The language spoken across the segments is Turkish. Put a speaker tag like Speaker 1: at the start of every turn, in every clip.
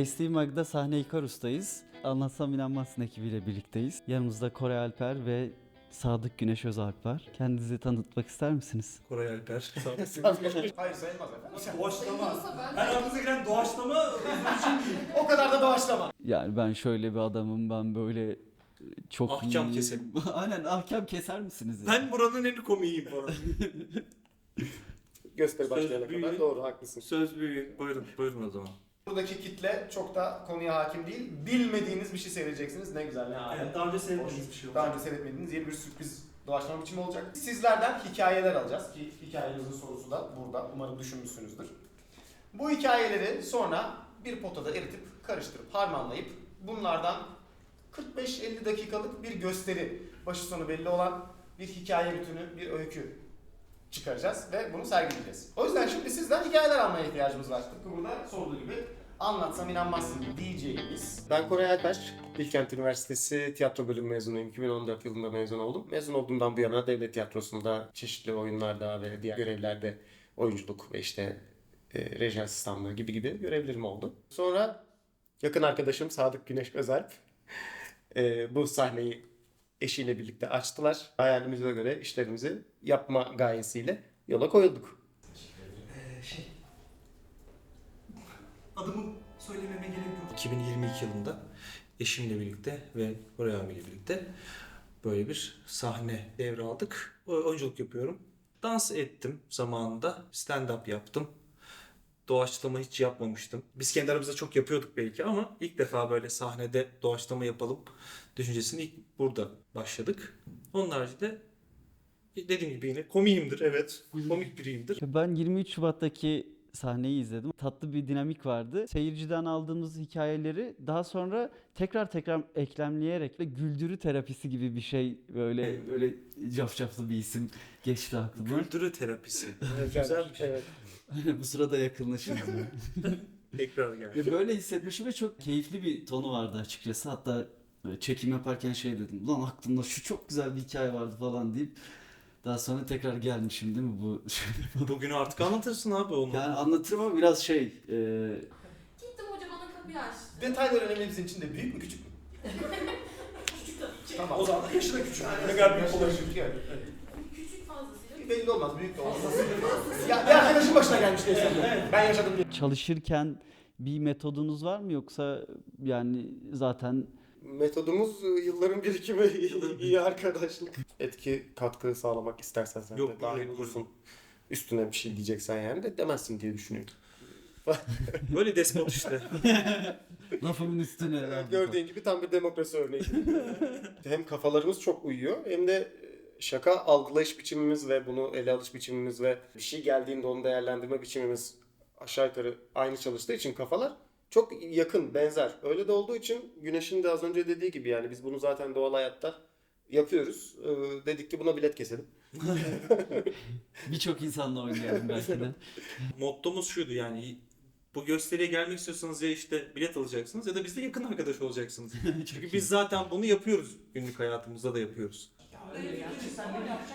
Speaker 1: AC Mag'da sahne Ikarus'tayız. Anlatsam inanmazsın ekibiyle birlikteyiz. Yanımızda Kore Alper ve Sadık Güneş Özalp var. Kendinizi tanıtmak ister misiniz?
Speaker 2: Koray Alper.
Speaker 3: Hayır sayılmaz efendim.
Speaker 2: doğaçlama.
Speaker 4: ben
Speaker 2: Her aklınıza gelen doğaçlama
Speaker 3: O kadar da doğaçlama.
Speaker 1: Yani ben şöyle bir adamım, ben böyle çok
Speaker 2: Ahkam
Speaker 1: iyi-
Speaker 2: keserim.
Speaker 1: Aynen ahkam keser misiniz? ya?
Speaker 2: ben buranın en komiyiyim bu arada.
Speaker 3: Gösteri başlayana kadar doğru haklısın.
Speaker 2: Söz büyüğü. Buyurun, buyurun o zaman.
Speaker 3: Buradaki kitle çok da konuya hakim değil. Bilmediğiniz bir şey seyredeceksiniz. Ne güzel ne âlâ.
Speaker 2: daha önce sevmediğiniz bir şey
Speaker 3: Daha önce seyretmediğiniz yeni bir sürpriz doğaçlama biçimi olacak. Sizlerden hikayeler alacağız ki hikayenizin sorusu da burada. Umarım düşünmüşsünüzdür. Bu hikayeleri sonra bir potada eritip karıştırıp harmanlayıp bunlardan 45-50 dakikalık bir gösteri, başı sonu belli olan bir hikaye bütünü, bir öykü çıkaracağız ve bunu sergileyeceğiz. O yüzden şimdi sizden hikayeler almaya ihtiyacımız var. Tıpkı burada sorduğu gibi anlatsam inanmazsın diyeceğimiz. Ben Koray Alper, Bilkent Üniversitesi tiyatro bölümü mezunuyum. 2014 yılında mezun oldum. Mezun olduğumdan bu yana devlet tiyatrosunda çeşitli oyunlarda ve diğer görevlerde oyunculuk ve işte e, reji asistanlığı gibi gibi görevlerim oldu. Sonra yakın arkadaşım Sadık Güneş Özalp e, bu sahneyi eşiyle birlikte açtılar. Hayalimize göre işlerimizi yapma gayesiyle yola koyulduk.
Speaker 2: 2022 yılında eşimle birlikte ve Koray abiyle birlikte böyle bir sahne devraldık. Oyunculuk yapıyorum. Dans ettim zamanında. Stand-up yaptım. Doğaçlama hiç yapmamıştım. Biz kendi aramızda çok yapıyorduk belki ama ilk defa böyle sahnede doğaçlama yapalım düşüncesini ilk burada başladık. Onun haricinde dediğim gibi yine komiyimdir evet. Komik biriyimdir.
Speaker 1: Ben 23 Şubat'taki sahneyi izledim. Tatlı bir dinamik vardı. Seyirciden aldığımız hikayeleri daha sonra tekrar tekrar eklemleyerek ve güldürü terapisi gibi bir şey böyle böyle cafcaflı bir isim geçti aklıma.
Speaker 2: Güldürü terapisi. Güzel bir şey.
Speaker 3: Evet.
Speaker 1: Bu sırada yakınlaşırız.
Speaker 2: Tekrar geldi.
Speaker 1: ve böyle hissetmişim ve çok keyifli bir tonu vardı açıkçası. Hatta çekim yaparken şey dedim. Lan aklımda şu çok güzel bir hikaye vardı falan deyip daha sonra tekrar gelmişim değil mi bu?
Speaker 2: Bugünü artık anlatırsın abi onu.
Speaker 1: yani anlatırım ama biraz şey e,
Speaker 4: Gittim hoca bana kapıyı açtı.
Speaker 3: Detaylar önemli bizim için de büyük mü küçük mü?
Speaker 4: Küçük tabii ki.
Speaker 3: Tamam.
Speaker 2: O zaman da yaşı da küçük. Ne kadar büyük
Speaker 3: yaşlı
Speaker 2: olabilir?
Speaker 3: küçük, evet, evet.
Speaker 4: Küçük fazlasıyla.
Speaker 3: Belli olmaz, büyük de olmaz. ya bir arkadaşın başına gelmiş neyse. Ben yaşadım diye.
Speaker 1: çalışırken bir metodunuz var mı yoksa yani zaten
Speaker 3: Metodumuz e, yılların birikimi, iyi arkadaşlık. Etki, katkı sağlamak istersen sen
Speaker 2: Yok,
Speaker 3: de dahil olursun. Üstüne bir şey diyeceksen yani de demezsin diye düşünüyorum.
Speaker 2: Böyle despot işte.
Speaker 1: lafımın üstüne
Speaker 3: Gördüğün gibi tam bir demokrasi örneği. hem kafalarımız çok uyuyor hem de e, şaka algılayış biçimimiz ve bunu ele alış biçimimiz ve bir şey geldiğinde onu değerlendirme biçimimiz aşağı yukarı aynı çalıştığı için kafalar çok yakın, benzer. Öyle de olduğu için Güneş'in de az önce dediği gibi yani biz bunu zaten doğal hayatta yapıyoruz. Ee, dedik ki buna bilet keselim.
Speaker 1: birçok insanla oynayalım belki de.
Speaker 2: Mottomuz şuydu yani bu gösteriye gelmek istiyorsanız ya işte bilet alacaksınız ya da bizle yakın arkadaş olacaksınız. Çünkü biz zaten bunu yapıyoruz. Günlük hayatımızda da yapıyoruz.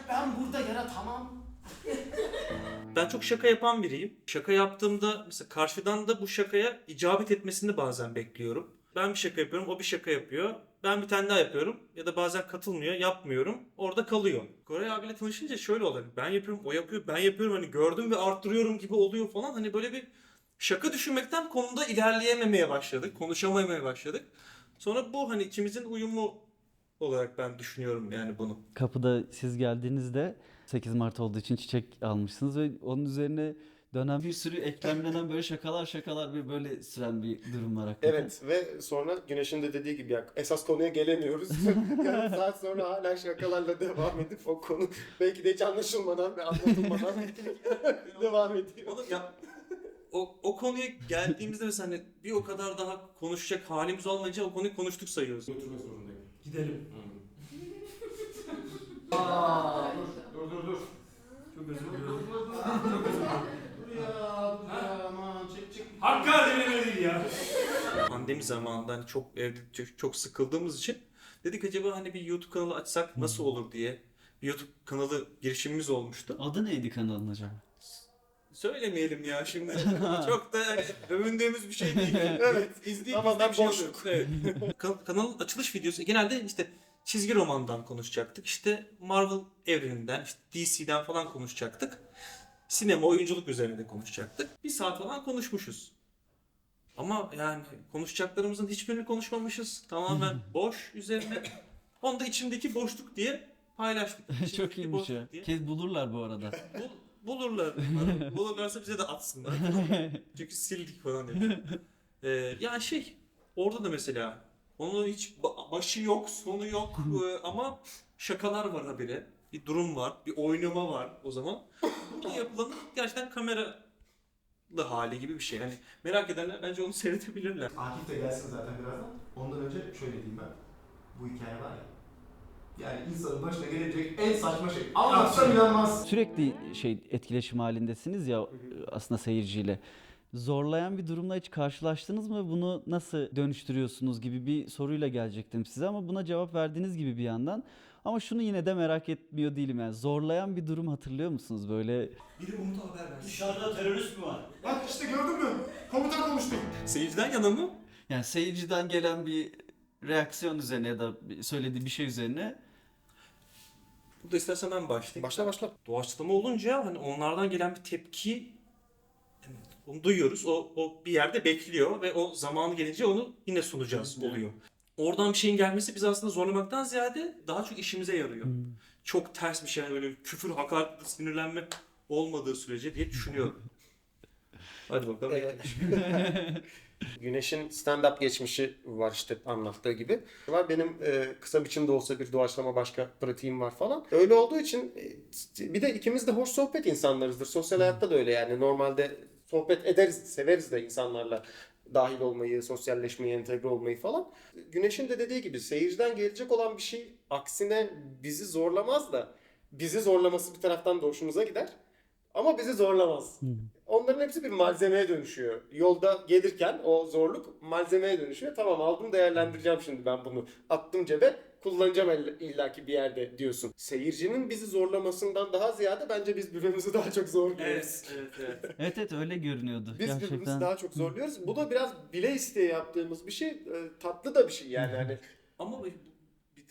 Speaker 3: Ben burada yaratamam.
Speaker 2: Ben çok şaka yapan biriyim. Şaka yaptığımda mesela karşıdan da bu şakaya icabet etmesini bazen bekliyorum. Ben bir şaka yapıyorum, o bir şaka yapıyor. Ben bir tane daha yapıyorum ya da bazen katılmıyor, yapmıyorum. Orada kalıyor. Koray abiyle tanışınca şöyle oluyor. Ben yapıyorum, o yapıyor, ben yapıyorum. Hani gördüm ve arttırıyorum gibi oluyor falan. Hani böyle bir şaka düşünmekten konuda ilerleyememeye başladık. Konuşamamaya başladık. Sonra bu hani ikimizin uyumu olarak ben düşünüyorum yani bunu.
Speaker 1: Kapıda siz geldiğinizde 8 Mart olduğu için çiçek almışsınız ve onun üzerine dönen bir sürü eklemlenen böyle şakalar şakalar bir böyle süren bir durum var hakikaten.
Speaker 3: Evet ve sonra Güneş'in de dediği gibi ya, esas konuya gelemiyoruz. Yarım saat sonra hala şakalarla devam edip o konu belki de hiç anlaşılmadan ve anlatılmadan devam ediyor.
Speaker 2: Oğlum ya o, o konuya geldiğimizde mesela hani bir o kadar daha konuşacak halimiz olmayınca o konuyu konuştuk sayıyoruz.
Speaker 3: Götürme zorundayım.
Speaker 2: Gidelim.
Speaker 3: Dur dur dur.
Speaker 2: Çok özür dilerim.
Speaker 3: Dur ya dur ya aman çek çek.
Speaker 2: Hakkari değil ya. Pandemi zamanında hani çok evde çok, çok sıkıldığımız için dedik acaba hani bir YouTube kanalı açsak nasıl olur diye. Bir YouTube kanalı girişimimiz olmuştu.
Speaker 1: Adı neydi kanalın acaba?
Speaker 2: söylemeyelim ya şimdi. Çok da hani övündüğümüz bir şey değil.
Speaker 3: Evet.
Speaker 2: İzleyip
Speaker 3: Tamamen
Speaker 2: izleyip şey
Speaker 3: boşluk.
Speaker 2: Evet. Kan- kanalın açılış videosu genelde işte çizgi romandan konuşacaktık. İşte Marvel evreninden, işte DC'den falan konuşacaktık. Sinema, oyunculuk üzerine de konuşacaktık. Bir saat falan konuşmuşuz. Ama yani konuşacaklarımızın hiçbirini konuşmamışız. Tamamen boş üzerine. Onu da içimdeki boşluk diye paylaştık.
Speaker 1: Çok iyiymiş ya.
Speaker 2: diye.
Speaker 1: Kez bulurlar bu arada.
Speaker 2: Bul, bulurlar. Bulurlarsa bize de atsınlar. Çünkü sildik falan diye. Ee, ya şey orada da mesela onun hiç ba- başı yok, sonu yok ee, ama şakalar var habire. Bir durum var, bir oynama var o zaman. Burada yapılanın gerçekten kameralı hali gibi bir şey. Hani merak edenler bence onu seyredebilirler.
Speaker 3: Akif de gelsin zaten birazdan. Ondan önce şöyle diyeyim ben. Bu hikaye var ya. Yani insanın başına gelebilecek en saçma şey. Anlatsam inanmaz.
Speaker 1: Sürekli şey etkileşim halindesiniz ya aslında seyirciyle. Zorlayan bir durumla hiç karşılaştınız mı? Bunu nasıl dönüştürüyorsunuz gibi bir soruyla gelecektim size ama buna cevap verdiğiniz gibi bir yandan. Ama şunu yine de merak etmiyor değilim yani. Zorlayan bir durum hatırlıyor musunuz böyle?
Speaker 2: Biri Umut'a haber versin.
Speaker 5: Dışarıda terörist mi var?
Speaker 3: Bak işte gördün mü? Komutan konuştu.
Speaker 2: Seyirciden yana mı?
Speaker 1: Yani seyirciden gelen bir reaksiyon üzerine ya da söylediği bir şey üzerine
Speaker 2: Burada istersen ben başlayayım.
Speaker 3: Başla başla.
Speaker 2: doğaçlama olunca hani onlardan gelen bir tepki onu duyuyoruz. O, o bir yerde bekliyor ve o zamanı gelince onu yine sunacağız oluyor. Oradan bir şeyin gelmesi bizi aslında zorlamaktan ziyade daha çok işimize yarıyor. Çok ters bir şey yani böyle küfür, hakaret, sinirlenme olmadığı sürece diye düşünüyorum. Hadi bakalım.
Speaker 3: Ee, Güneş'in stand-up geçmişi var işte anlattığı gibi. Var benim e, kısa biçimde olsa bir doğaçlama başka pratiğim var falan. Öyle olduğu için e, bir de ikimiz de hoş sohbet insanlarızdır. Sosyal hayatta da öyle yani. Normalde sohbet ederiz, severiz de insanlarla dahil olmayı, sosyalleşmeyi, entegre olmayı falan. Güneş'in de dediği gibi seyirciden gelecek olan bir şey aksine bizi zorlamaz da bizi zorlaması bir taraftan da hoşumuza gider. Ama bizi zorlamaz. Onların hepsi bir malzemeye dönüşüyor. Yolda gelirken o zorluk malzemeye dönüşüyor. Tamam aldım değerlendireceğim şimdi ben bunu. Attım cebe kullanacağım illa- illaki bir yerde diyorsun. Seyircinin bizi zorlamasından daha ziyade bence biz birbirimizi daha çok zorluyoruz.
Speaker 2: Evet, evet, evet.
Speaker 1: Evet evet öyle görünüyordu.
Speaker 3: Biz birbirimizi
Speaker 1: Gerçekten.
Speaker 3: daha çok zorluyoruz. Bu da biraz bile isteye yaptığımız bir şey. Ee, Tatlı da bir şey yani. Hani
Speaker 2: Ama bu-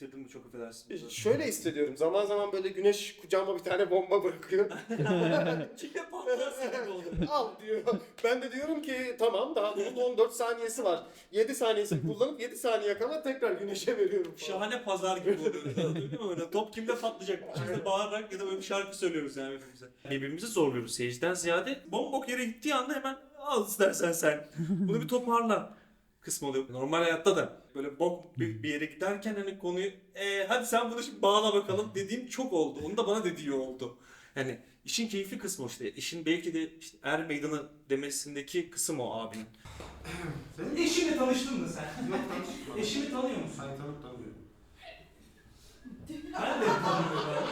Speaker 2: bitirdim mi çok affedersin.
Speaker 3: şöyle hissediyorum. Zaman zaman böyle güneş kucağıma bir tane bomba bırakıyor.
Speaker 2: Çile patlarsın gibi oldu.
Speaker 3: Al diyor. Ben de diyorum ki tamam daha bunun 14 saniyesi var. 7 saniyesini kullanıp 7 saniye kala tekrar güneşe veriyorum falan.
Speaker 2: Şahane pazar gibi oluyor. Değil mi öyle? Top kimde patlayacak? İçimizde bağırarak ya da böyle bir şarkı söylüyoruz yani birbirimize. Birbirimizi zorluyoruz seyirciden ziyade. Bombok yere gittiği anda hemen al istersen sen. Bunu bir toparla kısmı oluyor. Normal hayatta da böyle bok bir, bir yere giderken hani konuyu "E, hadi sen bunu şimdi bağla bakalım dediğim çok oldu. Onu da bana dediği oldu. Yani işin keyifli kısmı işte. İşin belki de işte er meydanı demesindeki kısım o abinin.
Speaker 5: Eşimle tanıştın mı sen?
Speaker 3: Yok tanıştık.
Speaker 5: Eşimi tanıyor musun?
Speaker 3: Hayır tanıp tanımıyorum.
Speaker 5: Ben de tanımıyorum.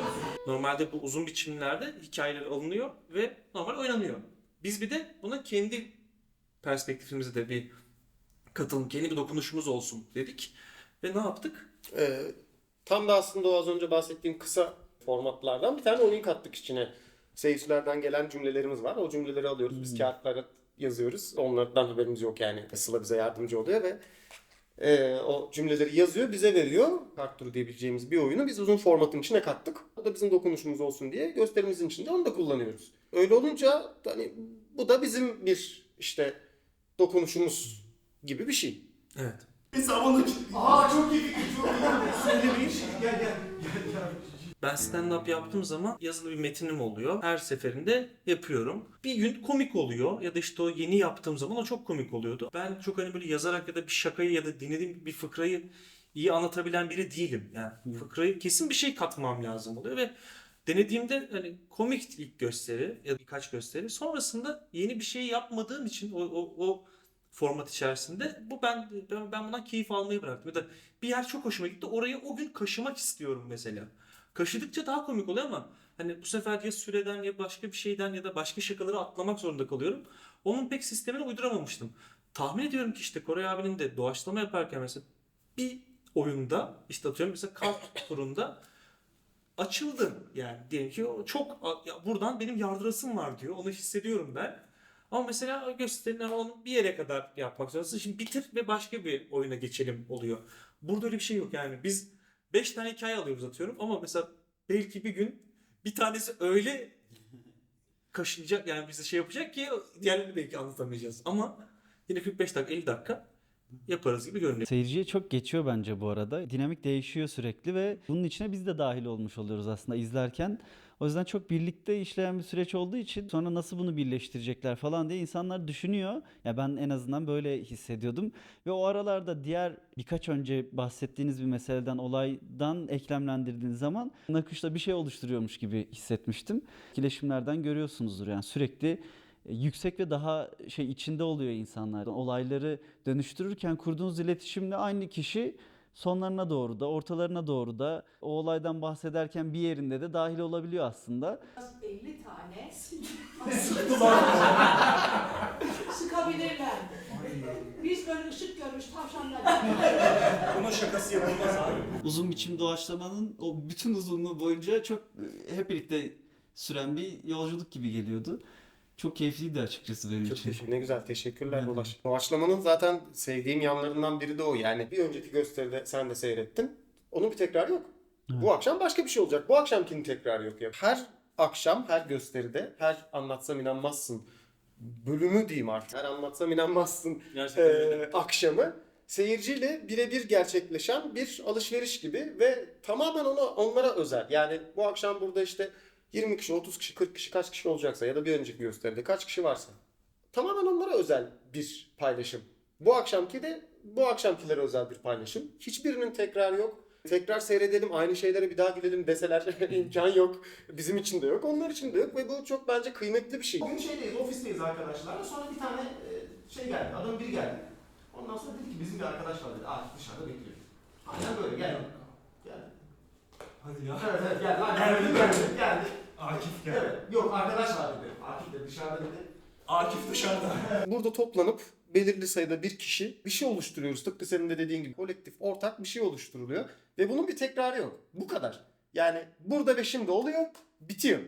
Speaker 2: Normalde bu uzun biçimlerde hikayeler alınıyor ve normal oynanıyor. Biz bir de buna kendi perspektifimize de bir katılım, kendi bir dokunuşumuz olsun dedik. Ve ne yaptık?
Speaker 3: Ee, tam da aslında o az önce bahsettiğim kısa formatlardan bir tane oyun kattık içine. Seyircilerden gelen cümlelerimiz var. O cümleleri alıyoruz. Biz kağıtlara yazıyoruz. Onlardan haberimiz yok yani. Sıla bize yardımcı oluyor ve e, o cümleleri yazıyor, bize veriyor. Kart turu diyebileceğimiz bir oyunu biz uzun formatın içine kattık. O da bizim dokunuşumuz olsun diye gösterimizin içinde onu da kullanıyoruz. Öyle olunca hani bu da bizim bir işte dokunuşumuz gibi bir şey.
Speaker 2: Evet.
Speaker 3: Hesabını Aa çok iyi fikir, çok iyi. Söylemeyin. Gel gel.
Speaker 2: Ben stand-up yaptığım zaman yazılı bir metinim oluyor. Her seferinde yapıyorum. Bir gün komik oluyor ya da işte o yeni yaptığım zaman o çok komik oluyordu. Ben çok hani böyle yazarak ya da bir şakayı ya da dinlediğim bir fıkrayı iyi anlatabilen biri değilim. Yani fıkrayı kesin bir şey katmam lazım oluyor ve denediğimde hani komik ilk gösteri ya da birkaç gösteri sonrasında yeni bir şey yapmadığım için o, o, o format içerisinde bu ben, ben ben bundan keyif almayı bıraktım. Ya da bir yer çok hoşuma gitti. Orayı o gün kaşımak istiyorum mesela. Kaşıdıkça daha komik oluyor ama hani bu sefer ya süreden ya başka bir şeyden ya da başka şakaları atlamak zorunda kalıyorum. Onun pek sistemine uyduramamıştım. Tahmin ediyorum ki işte Koray abinin de doğaçlama yaparken mesela bir oyunda işte atıyorum mesela kart turunda açıldım yani diyelim ki çok ya buradan benim yardırasım var diyor. Onu hissediyorum ben. Ama mesela gösterilen onu bir yere kadar yapmak zorundasın. Şimdi bitir ve başka bir oyuna geçelim oluyor. Burada öyle bir şey yok yani. Biz 5 tane hikaye alıyoruz atıyorum ama mesela belki bir gün bir tanesi öyle kaşınacak yani bize şey yapacak ki diğerlerini belki anlatamayacağız. Ama yine 45 dakika 50 dakika yaparız gibi görünüyor.
Speaker 1: Seyirciye çok geçiyor bence bu arada. Dinamik değişiyor sürekli ve bunun içine biz de dahil olmuş oluyoruz aslında izlerken. O yüzden çok birlikte işleyen bir süreç olduğu için sonra nasıl bunu birleştirecekler falan diye insanlar düşünüyor. Ya ben en azından böyle hissediyordum. Ve o aralarda diğer birkaç önce bahsettiğiniz bir meseleden, olaydan eklemlendirdiğiniz zaman nakışta bir şey oluşturuyormuş gibi hissetmiştim. Etkileşimlerden görüyorsunuzdur yani sürekli e, yüksek ve daha şey içinde oluyor insanlar. Olayları dönüştürürken kurduğunuz iletişimle aynı kişi sonlarına doğru da ortalarına doğru da o olaydan bahsederken bir yerinde de dahil olabiliyor aslında.
Speaker 6: 50 tane sıkabilirler. Biz böyle ışık görmüş tavşanlar.
Speaker 5: Bunun şakası yapılmaz abi.
Speaker 1: Uzun biçim doğaçlamanın o bütün uzunluğu boyunca çok e, hep birlikte süren bir yolculuk gibi geliyordu. Çok keyifliydi açıkçası benim
Speaker 3: Çok
Speaker 1: için.
Speaker 3: teşekkür, ne güzel. Teşekkürler
Speaker 1: de.
Speaker 3: Ulaş. Doğaçlamanın zaten sevdiğim yanlarından biri de o. Yani bir önceki gösteride sen de seyrettin. Onun bir tekrarı yok.
Speaker 1: Evet.
Speaker 3: Bu akşam başka bir şey olacak. Bu akşamkinin tekrarı yok ya. Her akşam, her gösteride, her anlatsam inanmazsın bölümü diyeyim artık. Her anlatsam inanmazsın
Speaker 2: Gerçekten öyle.
Speaker 3: e, akşamı seyirciyle birebir gerçekleşen bir alışveriş gibi ve tamamen ona onlara özel. Yani bu akşam burada işte 20 kişi, 30 kişi, 40 kişi kaç kişi olacaksa ya da bir önceki gösteride kaç kişi varsa tamamen onlara özel bir paylaşım. Bu akşamki de bu akşamkilere özel bir paylaşım. Hiçbirinin tekrarı yok. Tekrar seyredelim, aynı şeylere bir daha gülelim deseler imkan yok. Bizim için de yok, onlar için de yok ve bu çok bence kıymetli bir şey. Bugün şeydeyiz, ofisteyiz arkadaşlarla. Sonra bir tane e, şey geldi, adam biri geldi. Ondan sonra dedi ki bizim bir arkadaş var dedi. Akif dışarıda bekliyor. Aynen böyle. Gel.
Speaker 5: Hadi ya.
Speaker 3: Evet evet gel lan geldi geldi geldi.
Speaker 5: Akif gel.
Speaker 3: Evet yok arkadaş var dedi. Akif de dışarıda dedi.
Speaker 5: Akif dışarıda.
Speaker 3: Burada toplanıp belirli sayıda bir kişi bir şey oluşturuyoruz. Tıpkı senin de dediğin gibi kolektif, ortak bir şey oluşturuluyor. Ve bunun bir tekrarı yok. Bu kadar. Yani burada ve şimdi oluyor, bitiyor.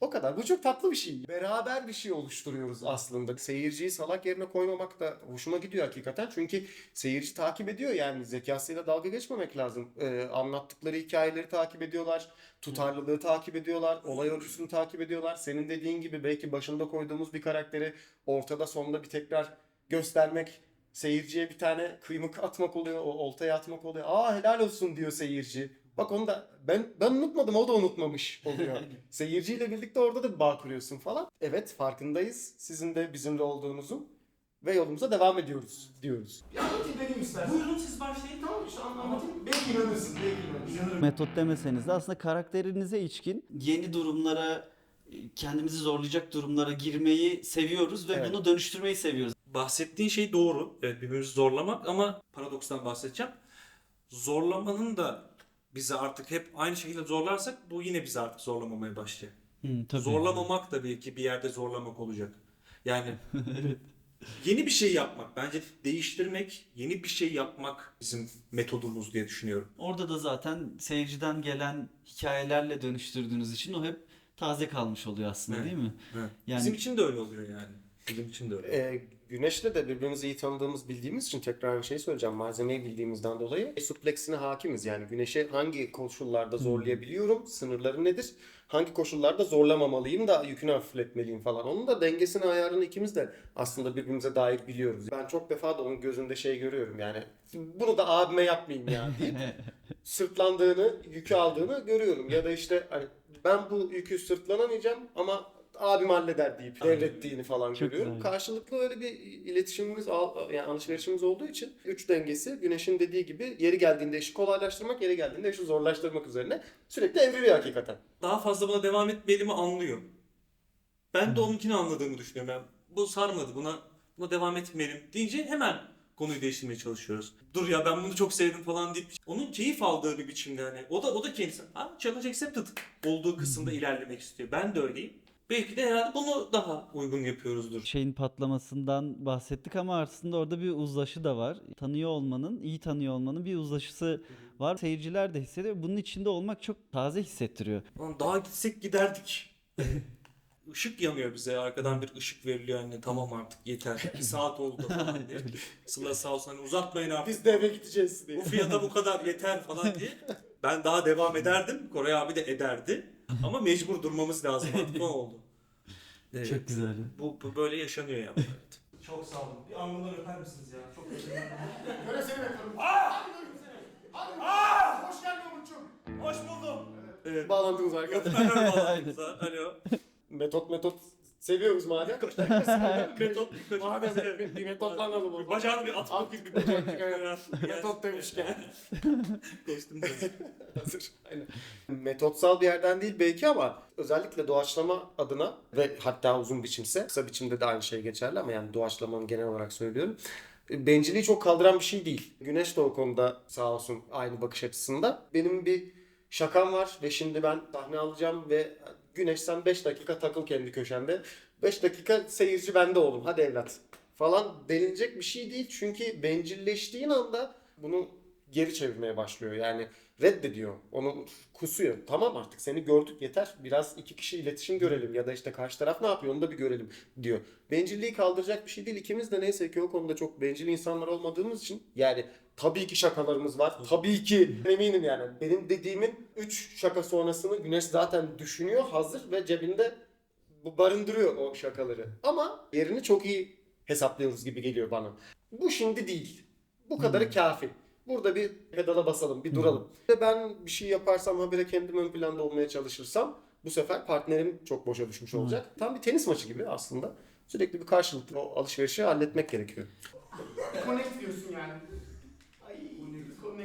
Speaker 3: O kadar. Bu çok tatlı bir şey. Beraber bir şey oluşturuyoruz aslında. Seyirciyi salak yerine koymamak da hoşuma gidiyor hakikaten. Çünkü seyirci takip ediyor yani zekasıyla dalga geçmemek lazım. Ee, anlattıkları hikayeleri takip ediyorlar. Tutarlılığı takip ediyorlar. Olay örgüsünü takip ediyorlar. Senin dediğin gibi belki başında koyduğumuz bir karakteri ortada sonunda bir tekrar göstermek seyirciye bir tane kıymık atmak oluyor, o oltaya atmak oluyor. Aa helal olsun diyor seyirci. Bak onu da ben ben unutmadım o da unutmamış oluyor. Seyirciyle birlikte orada da bir bağ kuruyorsun falan. Evet farkındayız sizin de bizimle olduğunuzun ve yolumuza devam ediyoruz diyoruz. Bir anlatayım benim istersen.
Speaker 5: Buyurun siz başlayın.
Speaker 3: Tamam işte anlatayım. Belki inanırsın, belki inanırsın.
Speaker 5: İnanırım.
Speaker 1: Metot demeseniz de aslında karakterinize içkin yeni durumlara kendimizi zorlayacak durumlara girmeyi seviyoruz ve
Speaker 3: Evet.
Speaker 1: bunu dönüştürmeyi seviyoruz.
Speaker 2: Bahsettiğin şey doğru. Evet birbirimizi zorlamak ama paradokstan bahsedeceğim. Zorlamanın da bizi artık hep aynı şekilde zorlarsak bu yine bizi artık zorlamamaya başlıyor.
Speaker 1: Hı, tabii.
Speaker 2: Zorlamamak da belki bir yerde zorlamak olacak. Yani yeni bir şey yapmak, bence değiştirmek, yeni bir şey yapmak bizim metodumuz diye düşünüyorum.
Speaker 1: Orada da zaten seyirciden gelen hikayelerle dönüştürdüğünüz için o hep taze kalmış oluyor aslında
Speaker 2: Evet.
Speaker 1: değil mi?
Speaker 2: Evet.
Speaker 1: Yani
Speaker 2: Bizim için de öyle oluyor yani. Bizim için de öyle.
Speaker 3: Ee, Güneş'le de birbirimizi iyi tanıdığımız, bildiğimiz için tekrar aynı şeyi söyleyeceğim. Malzemeyi bildiğimizden dolayı supleksine hakimiz. Yani Güneş'i hangi koşullarda zorlayabiliyorum, sınırları nedir? Hangi koşullarda zorlamamalıyım da yükünü hafifletmeliyim falan. Onun da dengesini, ayarını ikimiz de aslında birbirimize dair biliyoruz. Ben çok defa da onun gözünde şey görüyorum yani. Bunu da abime yapmayayım ya deyip sırtlandığını, yükü aldığını görüyorum. Ya da işte hani ben bu yükü sırtlanamayacağım ama abim halleder deyip devrettiğini falan
Speaker 1: Çok
Speaker 3: görüyorum.
Speaker 1: güzel.
Speaker 3: Karşılıklı öyle bir iletişimimiz, yani alışverişimiz olduğu için güç dengesi Güneş'in dediği gibi yeri geldiğinde işi kolaylaştırmak, yeri geldiğinde işi zorlaştırmak üzerine sürekli evriliyor hakikaten.
Speaker 2: Daha fazla buna devam etmeyeli anlıyor. Ben de onunkini anladığımı düşünüyorum. Yani bu sarmadı, buna buna devam etmeyelim deyince hemen konuyu değiştirmeye çalışıyoruz. Dur ya ben bunu çok sevdim falan deyip onun keyif aldığı bir biçimde hani o da o da kendisi ha, challenge accepted olduğu kısımda ilerlemek istiyor. Ben de öyleyim. Belki de herhalde bunu daha uygun yapıyoruzdur.
Speaker 1: Şeyin patlamasından bahsettik ama aslında orada bir uzlaşı da var. Tanıyor olmanın, iyi tanıyor olmanın bir uzlaşısı var. Seyirciler de hissediyor. Bunun içinde olmak çok taze hissettiriyor.
Speaker 2: Lan daha gitsek giderdik. Işık yanıyor bize. Arkadan bir ışık veriliyor anne. Tamam artık yeter. Bir saat oldu falan diye. Sıla sağ olsun hani uzatmayın artık.
Speaker 3: Biz de eve gideceğiz diye.
Speaker 2: Bu fiyata bu kadar yeter falan diye. Ben daha devam ederdim. Koray abi de ederdi. Ama mecbur durmamız lazım artık. Ne oldu? Evet.
Speaker 1: Çok güzel.
Speaker 2: Bu, bu böyle yaşanıyor yani. Evet.
Speaker 5: Çok sağ olun. Bir alnından öper misiniz ya? Çok teşekkür ederim.
Speaker 3: Göre seni. Hadi göreyim seni. Hadi. Hoş geldin Umut'cum.
Speaker 5: Hoş buldum.
Speaker 2: Evet.
Speaker 3: Bağlandınız arkadaşlar.
Speaker 2: Alo. Alo.
Speaker 3: metot metot seviyoruz madem.
Speaker 2: Metot.
Speaker 3: madem bir, bir metotlanalım o.
Speaker 2: Bacağını bir at bakayım bir
Speaker 3: Metot demişken.
Speaker 2: Koştum da.
Speaker 3: Hazır. Aynen. Metotsal bir yerden değil belki ama özellikle doğaçlama adına ve hatta uzun biçimse kısa biçimde de aynı şey geçerli ama yani doğaçlamanın genel olarak söylüyorum. Bencilliği çok kaldıran bir şey değil. Güneş de o konuda sağ olsun aynı bakış açısında. Benim bir şakam var ve şimdi ben sahne alacağım ve Güneş sen 5 dakika takıl kendi köşende. 5 dakika seyirci bende oğlum hadi evlat falan denilecek bir şey değil. Çünkü bencilleştiğin anda bunu geri çevirmeye başlıyor. Yani reddediyor. Onu kusuyor. Tamam artık seni gördük yeter. Biraz iki kişi iletişim görelim ya da işte karşı taraf ne yapıyor onu da bir görelim diyor. Bencilliği kaldıracak bir şey değil. İkimiz de neyse ki o konuda çok bencil insanlar olmadığımız için yani tabii ki şakalarımız var. Tabii ki eminim yani. Benim dediğimin 3 şaka sonrasını Güneş zaten düşünüyor, hazır ve cebinde bu barındırıyor o şakaları. Ama yerini çok iyi hesaplıyoruz gibi geliyor bana. Bu şimdi değil. Bu kadarı kafi. Burada bir pedala basalım, bir duralım. Ve ben bir şey yaparsam habire kendim ön planda olmaya çalışırsam bu sefer partnerim çok boşa düşmüş olacak. Tam bir tenis maçı gibi aslında. Sürekli bir karşılıklı o alışverişi halletmek gerekiyor. Connect diyorsun yani.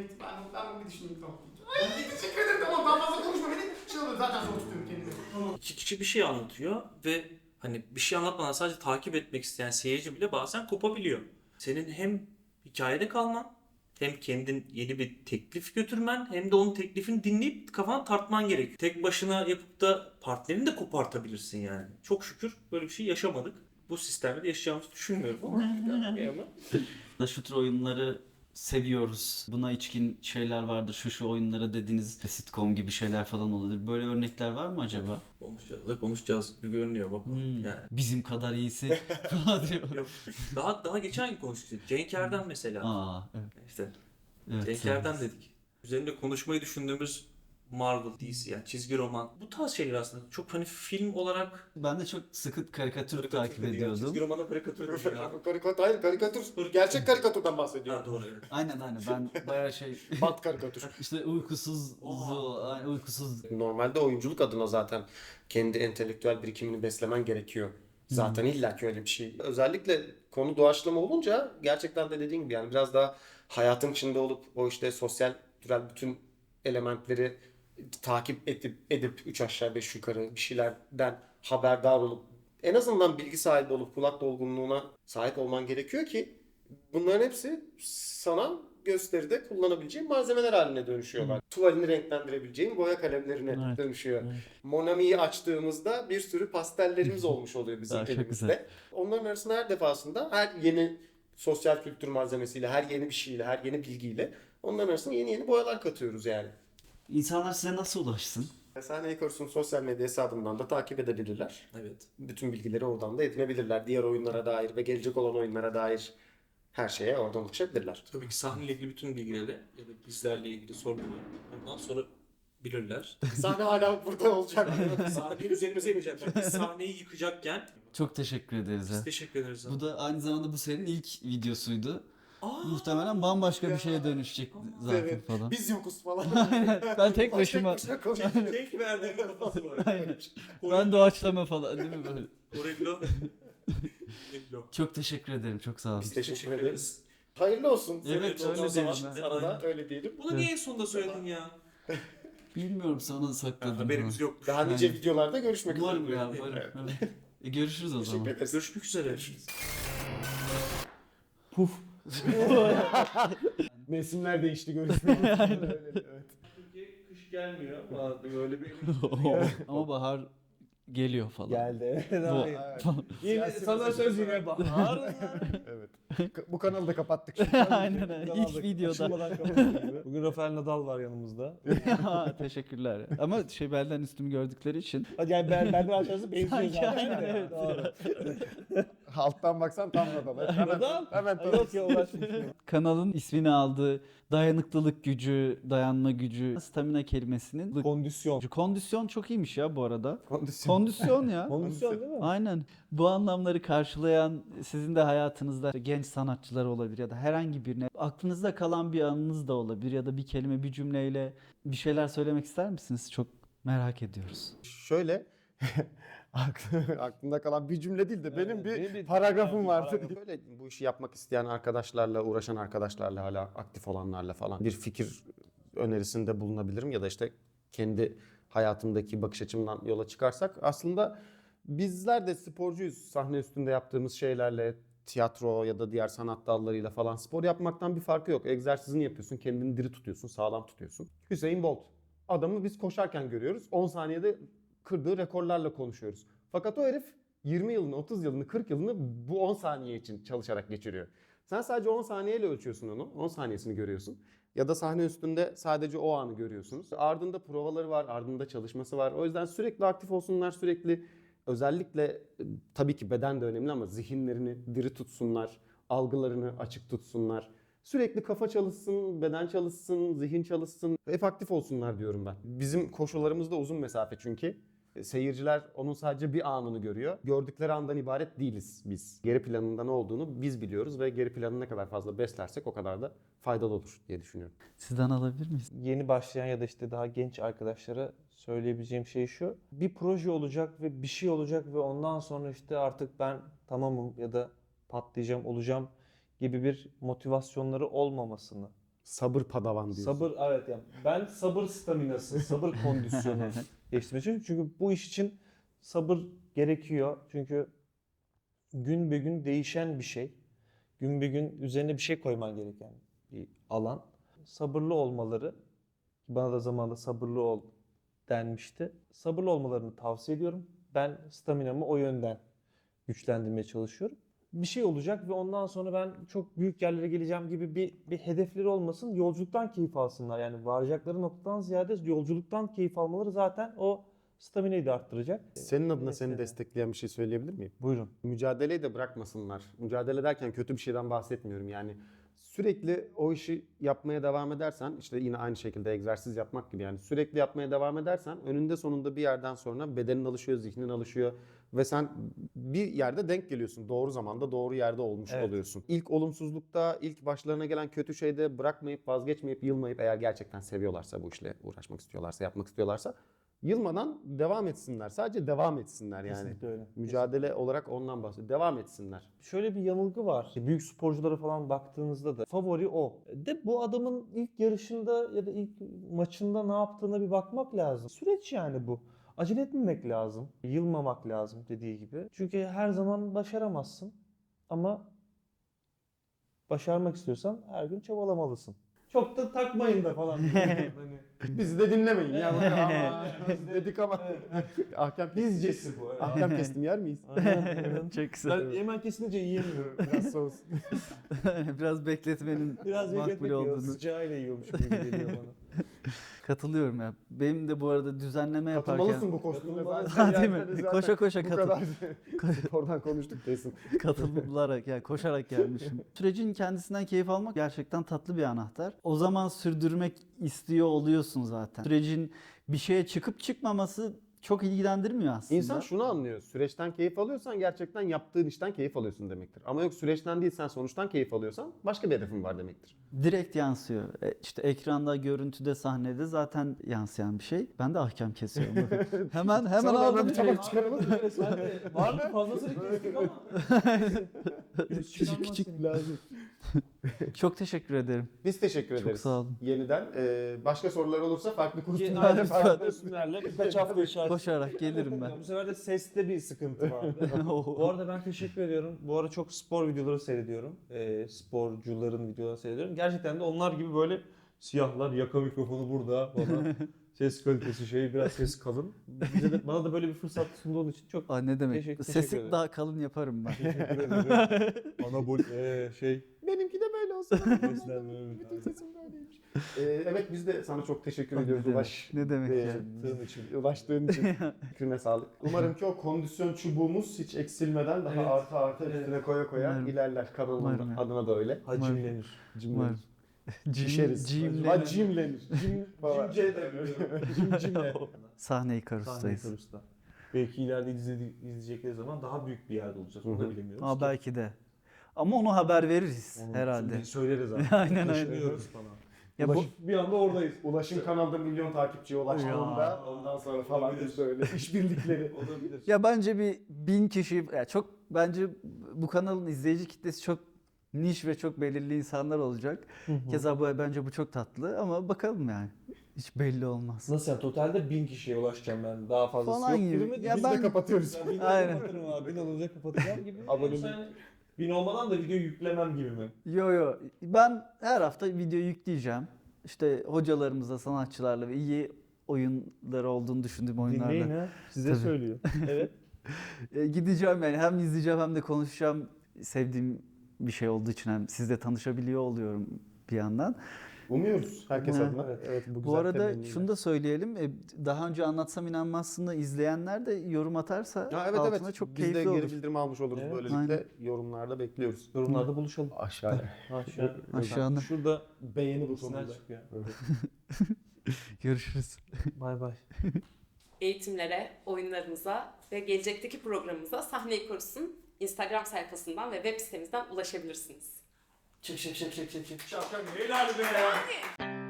Speaker 3: Connect ben, ben bir düşüneyim tamam. Ay teşekkür ederim tamam daha fazla konuşma beni. Şey oluyor zaten zor tutuyorum kendimi.
Speaker 2: İki kişi bir şey anlatıyor ve hani bir şey anlatmadan sadece takip etmek isteyen seyirci bile bazen kopabiliyor. Senin hem hikayede kalman hem kendin yeni bir teklif götürmen hem de onun teklifini dinleyip kafana tartman gerekiyor. Tek başına yapıp da partnerini de kopartabilirsin yani. Çok şükür böyle bir şey yaşamadık. Bu sistemde de yaşayacağımızı düşünmüyorum ama. ama.
Speaker 1: Da şu tür oyunları seviyoruz. Buna içkin şeyler vardır. Şu şu oyunlara dediğiniz sitcom gibi şeyler falan olabilir. Böyle örnekler var mı acaba?
Speaker 2: Konuşacağız da konuşacağız gibi görünüyor bak.
Speaker 1: Hmm,
Speaker 2: Yani.
Speaker 1: Bizim kadar iyisi falan diyor.
Speaker 2: Daha daha geçen gün konuştuk. Cenk Erdem mesela.
Speaker 1: Aa, evet.
Speaker 2: İşte
Speaker 1: evet
Speaker 2: Cenk Erdem dedik. Üzerinde konuşmayı düşündüğümüz Marvel, DC yani çizgi roman. Bu tarz şeyler aslında çok hani film olarak
Speaker 1: Ben de çok sıkı karikatür takip
Speaker 2: karikatür ediyor.
Speaker 1: ediyordum.
Speaker 2: Çizgi romana karikatür
Speaker 3: karikatür, hayır karikatür. Gerçek karikatürden bahsediyorum.
Speaker 2: Ha doğru evet.
Speaker 1: Aynen aynen ben bayağı şey
Speaker 3: Bat karikatür.
Speaker 1: işte uykusuz ay, uykusuz
Speaker 3: Normalde oyunculuk adına zaten kendi entelektüel birikimini beslemen gerekiyor. Zaten illaki öyle bir şey. Özellikle konu doğaçlama olunca gerçekten de dediğim gibi yani biraz daha hayatın içinde olup o işte sosyal türel bütün elementleri takip edip edip üç aşağı beş yukarı bir şeylerden haberdar olup en azından bilgi sahibi olup kulak dolgunluğuna sahip olman gerekiyor ki bunların hepsi sana gösteride kullanabileceğin malzemeler haline dönüşüyorlar. Tuvalini renklendirebileceğin boya kalemlerine
Speaker 1: Evet.
Speaker 3: dönüşüyor.
Speaker 1: Evet.
Speaker 3: Monami'yi açtığımızda bir sürü pastellerimiz olmuş oluyor bizim
Speaker 1: çok
Speaker 3: elimizde.
Speaker 1: güzel.
Speaker 3: Onların arasında her defasında her yeni sosyal kültür malzemesiyle, her yeni bir şeyle, her yeni bilgiyle onların arasında yeni yeni boyalar katıyoruz yani.
Speaker 1: İnsanlar size nasıl ulaşsın?
Speaker 3: Sahne Kursu'nun sosyal medya hesabından da takip edebilirler.
Speaker 2: Evet.
Speaker 3: Bütün bilgileri oradan da edinebilirler. Diğer oyunlara dair ve gelecek olan oyunlara dair her şeye oradan ulaşabilirler.
Speaker 2: Tabii ki sahneyle ilgili bütün bilgileri ya da bizlerle ilgili soruları ondan sonra bilirler.
Speaker 3: Sahne hala burada olacak.
Speaker 2: Sahneyi üzerimize inecek. Biz sahneyi yıkacakken
Speaker 1: Çok teşekkür ederiz.
Speaker 2: biz teşekkür ederiz. abi.
Speaker 1: Bu da aynı zamanda bu serinin ilk videosuydu.
Speaker 2: Aa,
Speaker 1: Muhtemelen bambaşka bir şeye dönüşecek zaten
Speaker 3: Evet.
Speaker 1: falan.
Speaker 3: Biz yokuz falan.
Speaker 1: ben tek başıma
Speaker 3: başına konuşuyoruz.
Speaker 2: Cenk verdiği kafası var.
Speaker 1: Aynen. ben doğaçlama falan değil mi böyle?
Speaker 2: Orello. Orello.
Speaker 1: Çok teşekkür ederim. Çok sağ olun.
Speaker 3: Biz teşekkür ederiz. Hayırlı olsun.
Speaker 1: Evet, öyle
Speaker 3: o zaman
Speaker 1: diyelim
Speaker 2: Aynen.
Speaker 3: öyle diyelim.
Speaker 2: Bunu niye en sonunda söyledin ya?
Speaker 1: Bilmiyorum sana sakladım.
Speaker 2: Haberimiz yok.
Speaker 3: Daha nice
Speaker 1: Aynen.
Speaker 3: videolarda görüşmek üzere.
Speaker 1: Umarım ya.
Speaker 3: Evet.
Speaker 1: Umarım. Evet. E, görüşürüz o
Speaker 3: Teşekkür
Speaker 1: zaman.
Speaker 3: ederiz.
Speaker 2: Görüşmek üzere.
Speaker 1: Puf.
Speaker 3: Mevsimler değişti görüşmek üzere. evet.
Speaker 2: Kış gelmiyor. Böyle bir
Speaker 1: Ama bahar geliyor falan.
Speaker 7: Geldi.
Speaker 1: Bu-
Speaker 3: Evet.
Speaker 7: Yine
Speaker 3: Siyasi
Speaker 7: sana
Speaker 3: mesaj
Speaker 7: söz yine bahar.
Speaker 3: evet. Bu kanalı da kapattık şimdi.
Speaker 1: Aynen öyle. İlk videoda.
Speaker 7: Açılmadan kapattık gibi. Bugün Rafael Nadal var yanımızda.
Speaker 1: Ha, Teşekkürler. Ama şey belden üstümü gördükleri için
Speaker 7: Hadi yani ben, benden aşağısı benziyor
Speaker 1: Sanki
Speaker 7: zaten.
Speaker 1: aynen, evet.
Speaker 7: Doğru.
Speaker 3: Alttan baksan tam Nadal. Hemen,
Speaker 7: Nadal?
Speaker 3: hemen
Speaker 7: Ay, Yok ya uğraşmış.
Speaker 1: kanalın ismini aldığı dayanıklılık gücü, dayanma gücü, stamina kelimesinin
Speaker 7: Kondisyon.
Speaker 1: kondisyon çok iyiymiş ya bu arada.
Speaker 3: Kondisyon.
Speaker 1: Kondisyon ya.
Speaker 7: Kondisyon değil mi?
Speaker 1: Aynen. Bu anlamları karşılayan sizin de hayatınızda genç sanatçılar olabilir ya da herhangi birine aklınızda kalan bir anınız da olabilir ya da bir kelime bir cümleyle bir şeyler söylemek ister misiniz? Çok merak ediyoruz.
Speaker 3: Şöyle aklımda kalan bir cümle değil de benim bir
Speaker 7: benim bir-
Speaker 3: paragrafım
Speaker 7: bir
Speaker 3: vardı.
Speaker 7: paragraf.
Speaker 3: Böyle bu işi yapmak isteyen arkadaşlarla, uğraşan arkadaşlarla hala aktif olanlarla falan bir fikir önerisinde bulunabilirim ya da işte kendi hayatımdaki bakış açımdan yola çıkarsak aslında bizler de sporcuyuz. Sahne üstünde yaptığımız şeylerle tiyatro ya da diğer sanat dallarıyla falan spor yapmaktan bir farkı yok. Egzersizini yapıyorsun, kendini diri tutuyorsun, sağlam tutuyorsun. Hüseyin Bolt. Adamı biz koşarken görüyoruz. 10 saniyede kırdığı rekorlarla konuşuyoruz. Fakat o herif 20 yılını, 30 yılını, 40 yılını bu 10 saniye için çalışarak geçiriyor. Sen sadece 10 saniyeyle ölçüyorsun onu. 10 saniyesini görüyorsun. Ya da sahne üstünde sadece o anı görüyorsunuz. Ardında provaları var, ardında çalışması var. O yüzden sürekli aktif olsunlar, sürekli özellikle e, tabii ki beden de önemli ama zihinlerini diri tutsunlar, algılarını açık tutsunlar. Sürekli kafa çalışsın, beden çalışsın, zihin çalışsın. Hep aktif olsunlar diyorum ben. Bizim koşularımız da uzun mesafe çünkü. E, Seyirciler onun sadece bir anını görüyor. Gördükleri andan ibaret değiliz biz. Geri planında ne olduğunu biz biliyoruz ve geri planını ne kadar fazla beslersek o kadar da faydalı olur diye düşünüyorum.
Speaker 1: Sizden alabilir miyiz?
Speaker 7: Yeni başlayan ya da işte daha genç arkadaşlara söyleyebileceğim şey şu. Bir proje olacak ve bir şey olacak ve ondan sonra işte artık ben tamamım ya da patlayacağım, olacağım gibi bir motivasyonları olmamasını.
Speaker 3: Sabır padavan diyorsun.
Speaker 7: Sabır evet yani ben sabır staminası, sabır kondisyonu geliştirmek için. Çünkü bu iş için sabır gerekiyor. Çünkü gün be gün değişen bir şey. Gün be gün üzerine bir şey koyman gereken bir alan. Sabırlı olmaları, bana da zamanında sabırlı ol denmişti. Sabırlı olmalarını tavsiye ediyorum. Ben staminamı o yönden güçlendirmeye çalışıyorum. Bir şey olacak ve ondan sonra ben çok büyük yerlere geleceğim gibi bir, bir hedefleri olmasın. Yolculuktan keyif alsınlar. Yani varacakları noktadan ziyade yolculuktan keyif almaları zaten o staminayı da arttıracak.
Speaker 3: Senin adına seni
Speaker 7: Hedefleri.
Speaker 3: destekleyen bir şey söyleyebilir miyim?
Speaker 7: Buyurun.
Speaker 3: mücadeleyi de bırakmasınlar. Mücadele derken kötü bir şeyden bahsetmiyorum yani. Sürekli o işi yapmaya devam edersen işte yine aynı şekilde egzersiz yapmak gibi yani sürekli yapmaya devam edersen önünde sonunda bir yerden sonra bedenin alışıyor, zihnin alışıyor ve sen bir yerde denk geliyorsun. Doğru zamanda doğru yerde olmuş
Speaker 7: Evet.
Speaker 3: oluyorsun. İlk olumsuzlukta, ilk başlarına gelen kötü şeyde bırakmayıp, vazgeçmeyip, yılmayıp eğer gerçekten seviyorlarsa bu işle uğraşmak istiyorlarsa, yapmak istiyorlarsa yılmadan devam etsinler. Sadece devam etsinler yani.
Speaker 7: Kesinlikle öyle.
Speaker 3: Mücadele olarak ondan bahsediyor. Devam etsinler.
Speaker 7: Şöyle bir yanılgı var. Büyük sporculara falan baktığınızda da favori o. De bu adamın ilk yarışında ya da ilk maçında ne yaptığına bir bakmak lazım. Süreç yani bu. Acele etmemek lazım. Yılmamak lazım dediği gibi. Çünkü her zaman başaramazsın. Ama başarmak istiyorsan her gün çabalamalısın. Çok da takmayın da falan. hani
Speaker 3: Bizi de dinlemeyin ya. Ama biz dedik ama. Ahkam
Speaker 7: bizcesi bu.
Speaker 3: Ahkam kestim yer miyiz?
Speaker 7: Aynen.
Speaker 1: Çok güzel.
Speaker 7: Ben hemen kesince yiyemiyorum.
Speaker 3: Biraz soğusun.
Speaker 1: Biraz bekletmenin
Speaker 7: Biraz
Speaker 1: makbul
Speaker 7: bekletmek olduğunu Sıcağıyla yiyormuş gibi geliyor bana.
Speaker 1: katılıyorum ya. Benim de bu arada düzenleme yaparken
Speaker 3: Katılmalısın bu kostüme.
Speaker 1: Ha, değil mi? Koşa koşa
Speaker 3: Bu
Speaker 1: katıl.
Speaker 3: kadar oradan konuştuk kesin.
Speaker 1: katılılarak yani koşarak gelmişim. Sürecin kendisinden keyif almak gerçekten tatlı bir anahtar. O zaman sürdürmek istiyor oluyorsun zaten. Sürecin bir şeye çıkıp çıkmaması çok ilgilendirmiyor aslında.
Speaker 3: İnsan şunu anlıyor. Süreçten keyif alıyorsan gerçekten yaptığın işten keyif alıyorsun demektir. Ama yok süreçten değil sen sonuçtan keyif alıyorsan başka bir hedefin var demektir.
Speaker 1: direkt yansıyor. E, İşte ekranda, görüntüde, sahnede zaten yansıyan bir şey. Ben de ahkam kesiyorum. bakın. hemen hemen aldım.
Speaker 3: tabak çıkaralım.
Speaker 7: Sen de var mı fazlasını kestik ama.
Speaker 1: küçük küçük lazım. Çok teşekkür ederim.
Speaker 3: Biz teşekkür
Speaker 1: Çok
Speaker 3: ederiz.
Speaker 1: sağ olun.
Speaker 3: Yeniden. Ee, başka sorular olursa farklı kostümlerle farklı
Speaker 7: farklı isimlerle birkaç hafta içerisinde.
Speaker 1: Koşarak gelirim ben.
Speaker 7: Bu sefer de seste bir sıkıntı vardı. Bu arada ben teşekkür ediyorum. Bu ara çok spor videoları seyrediyorum. Ee, sporcuların videolarını seyrediyorum. Gerçekten de onlar gibi böyle siyahlar yaka mikrofonu burada falan. ses kalitesi şeyi biraz ses kalın. Bize de, bana da böyle bir fırsat sunduğun için çok
Speaker 1: Aa, ne demek?
Speaker 7: Teşekkür- teşekkür
Speaker 1: Sesi
Speaker 7: ederim.
Speaker 1: daha kalın yaparım ben.
Speaker 7: teşekkür ederim. Anabol ee, şey.
Speaker 3: Benimki de böyle olsun.
Speaker 7: Beslenme, evet,
Speaker 3: Bütün
Speaker 7: abi.
Speaker 3: sesim böyleymiş. Ee, evet biz de sana çok teşekkür ediyoruz Ulaş.
Speaker 1: ne demek
Speaker 3: Ee,
Speaker 1: ya.
Speaker 7: Tığın için.
Speaker 3: Ulaştığın için fikrine sağlık. Umarım ki o kondisyon çubuğumuz hiç eksilmeden daha
Speaker 5: Evet.
Speaker 3: artı artı
Speaker 5: Evet.
Speaker 3: üstüne koya koya
Speaker 1: Umarım.
Speaker 3: ilerler kanalın
Speaker 1: ya.
Speaker 3: adına da öyle.
Speaker 7: Hacimlenir.
Speaker 1: Umarım.
Speaker 3: Şişeriz.
Speaker 1: Cimlenir.
Speaker 3: Hacimlenir. Cim,
Speaker 7: Cimce de
Speaker 3: Cim cimle.
Speaker 1: Sahne
Speaker 7: Sahne
Speaker 1: Ikarus'tayız.
Speaker 7: Karus'ta. Belki ileride izledi, izleyecekleri zaman daha büyük bir yerde olacağız. Onu da bilemiyoruz.
Speaker 1: Aa,
Speaker 7: ki.
Speaker 1: belki de. Ama onu haber veririz
Speaker 7: Onu
Speaker 1: herhalde.
Speaker 7: Söyleriz abi.
Speaker 1: Aynen aynen.
Speaker 7: Taşınıyoruz falan.
Speaker 1: Ya bu
Speaker 7: Ulaş- bir anda oradayız.
Speaker 3: Ulaş'ın kanalda milyon takipçiye ulaştığında ondan sonra falan
Speaker 7: Olabilir.
Speaker 3: biz böyle işbirlikleri.
Speaker 7: Olabilir.
Speaker 1: ya bence bir bin kişi ya çok bence bu kanalın izleyici kitlesi çok niş ve çok belirli insanlar olacak. Keza bu bence bu çok tatlı ama bakalım yani. Hiç belli olmaz.
Speaker 7: Nasıl yani totalde bin kişiye ulaşacağım ben. Daha fazlası
Speaker 1: Falan
Speaker 7: yok
Speaker 1: gibi. Ya
Speaker 3: Biz
Speaker 1: ben-
Speaker 3: de kapatıyoruz.
Speaker 7: Ya bin
Speaker 1: Aynen.
Speaker 7: kapatırım abi. Bin olacak kapatacağım gibi.
Speaker 3: Abone
Speaker 7: bin olmadan da video yüklemem gibi mi?
Speaker 1: Yo yo ben her hafta video yükleyeceğim. İşte hocalarımızla, sanatçılarla ve iyi oyunları olduğunu düşündüğüm oyunlarla.
Speaker 7: Dinleyin ha. Size
Speaker 1: Tabii.
Speaker 7: söylüyor. evet.
Speaker 1: E, gideceğim yani hem izleyeceğim hem de konuşacağım. Sevdiğim bir şey olduğu için hem sizle tanışabiliyor oluyorum bir yandan.
Speaker 3: Umuyoruz herkes
Speaker 1: Ha.
Speaker 3: adına.
Speaker 7: Evet, evet bu,
Speaker 1: Bu arada şunu da söyleyelim. e, Daha önce anlatsam inanmazsın'ı izleyenler de yorum atarsa
Speaker 3: Ya evet
Speaker 1: altına
Speaker 3: evet.
Speaker 1: çok
Speaker 3: Biz de
Speaker 1: keyifli
Speaker 3: geri
Speaker 1: olur.
Speaker 3: bildirim almış oluruz
Speaker 7: Evet.
Speaker 3: böylelikle.
Speaker 1: Aynen.
Speaker 3: Yorumlarda bekliyoruz.
Speaker 7: yorumlarda buluşalım.
Speaker 3: Aşağıya.
Speaker 7: Aşağı.
Speaker 1: Aşağıda.
Speaker 7: Şurada
Speaker 3: Beğeni butonunda
Speaker 7: çıkıyor.
Speaker 1: Görüşürüz.
Speaker 7: Bay bay.
Speaker 8: eğitimlere, oyunlarımıza ve gelecekteki programımıza Sahne Korus'un Instagram sayfasından ve web sitemizden ulaşabilirsiniz.
Speaker 5: Çık çık çık çık çık çık. Şapkan helal be.